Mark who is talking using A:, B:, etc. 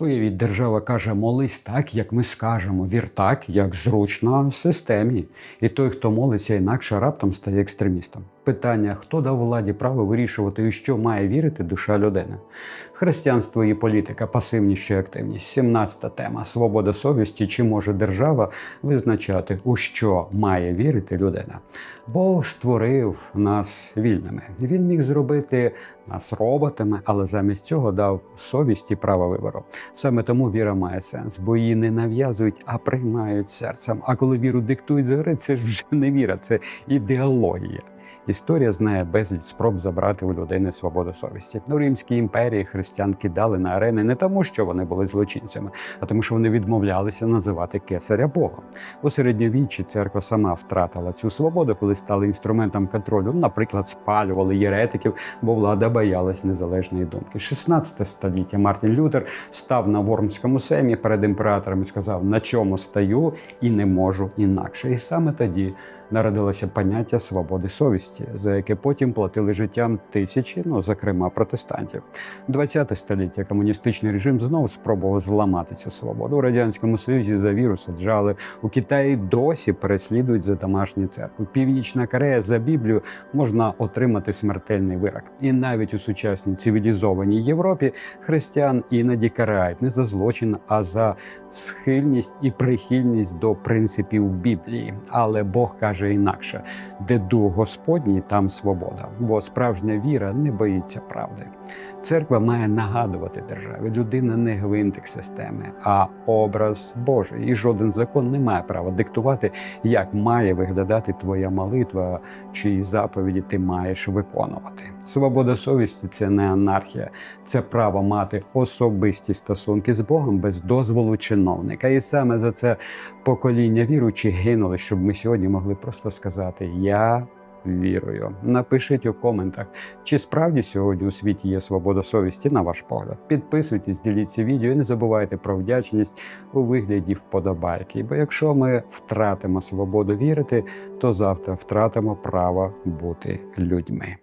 A: Уявіть, держава каже, молись так, як ми скажемо, вір так, як зручно системі. І той, хто молиться інакше, раптом стає екстремістом. Питання: хто дав владі право вирішувати, у що має вірити душа людини? Християнство і політика, пасивність чи активність. 17 тема свобода совісті. Чи може держава визначати, у що має вірити людина? Бог створив нас вільними. Він міг зробити нас роботами, але замість цього дав совість і право вибору. Саме тому віра має сенс, бо її не нав'язують, а приймають серцем. А коли віру диктують згори, це ж вже не віра, це ідеологія. Історія знає безліч спроб забрати у людини свободу совісті. У Римській імперії християн кидали на арени не тому, що вони були злочинцями, а тому, що вони відмовлялися називати кесаря Богом. У середньовіччі церква сама втратила цю свободу, коли стали інструментом контролю. Наприклад, спалювали єретиків, бо влада боялась незалежної думки. 16 століття Мартін Лютер став на Вормському семі перед імператором і сказав, на чому стою і не можу інакше. І саме тоді народилося поняття свободи совісті, за яке потім платили життям тисячі, ну зокрема протестантів. 20 століття комуністичний режим знову спробував зламати цю свободу. У радянському союзі за віру саджали у Китаї досі переслідують за домашні церкви. Північна Корея за Біблію можна отримати смертельний вирок. І навіть у сучасній цивілізованій Європі християн іноді карають не за злочин, а за схильність і прихильність до принципів Біблії. Але Бог каже інакше: де дух Господній, там свобода, бо справжня віра не боїться правди. Церква має нагадувати державі. Людина не гвинтик системи, а образ Божий. І жоден закон не має права диктувати, як має виглядати твоя молитва, чиї заповіді ти маєш виконувати. Свобода совісті це не анархія, це право мати особисті стосунки з Богом без дозволу чиновника. І саме за це покоління віруючі гинули, щоб ми сьогодні могли просто сказати Я вірую. Напишіть у коментах, чи справді сьогодні у світі є свобода совісті, на ваш погляд. Підписуйтесь, діліться відео і не забувайте про вдячність у вигляді вподобайки. Бо якщо ми втратимо свободу вірити, то завтра втратимо право бути людьми.